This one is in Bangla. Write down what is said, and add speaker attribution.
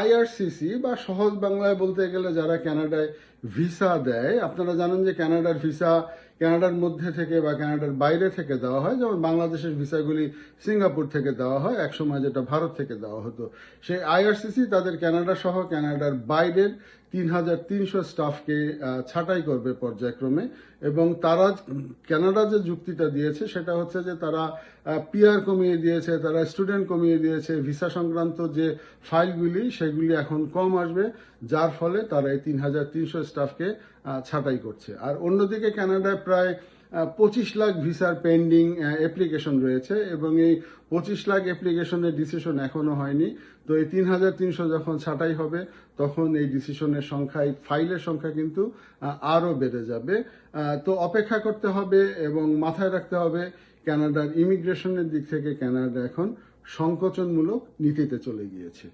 Speaker 1: আইআরসিসি বা সহজ বাংলায় বলতে গেলে যারা কানাডায় ভিসা দেয়, আপনারা জানেন যে কানাডার ভিসা কানাডার মধ্যে থেকে বা কানাডার বাইরে থেকে দেওয়া হয়। যেমন বাংলাদেশের ভিসাগুলি সিঙ্গাপুর থেকে দেওয়া হয়। একসময় যেটা ভারত থেকে দেওয়া হতো। সেই আইআরসিসি তাদের কানাডা সহ কানাডার বাইরের তিন হাজার তিনশো স্টাফকে ছাঁটাই করবে পর্যায়ক্রমে। এবং তারা কানাডা যে যুক্তিটা দিয়েছে সেটা হচ্ছে যে তারা পিআর কমিয়ে দিয়েছে, তারা স্টুডেন্ট কমিয়ে দিয়েছে। ভিসা সংক্রান্ত যে ফাইলগুলি, সেগুলি এখন কম আসবে, যার ফলে তারা এই তিন হাজার তিনশো স্টাফকে ছাঁটাই করছে। আর অন্যদিকে কানাডায় প্রায় পঁচিশ লাখ ভিসার পেন্ডিং অ্যাপ্লিকেশন রয়েছে এবং এই পঁচিশ লাখ অ্যাপ্লিকেশনের ডিসিশন এখনও হয়নি। তো এই তিন হাজার তিনশো যখন ছাঁটাই হবে, তখন এই ডিসিশনের সংখ্যা ফাইলের সংখ্যা কিন্তু আরও বেড়ে যাবে। তো অপেক্ষা করতে হবে এবং মাথায় রাখতে হবে ক্যানাডার ইমিগ্রেশনের দিক থেকে ক্যানাডা এখন সংকোচনমূলক নীতিতে চলে গিয়েছে।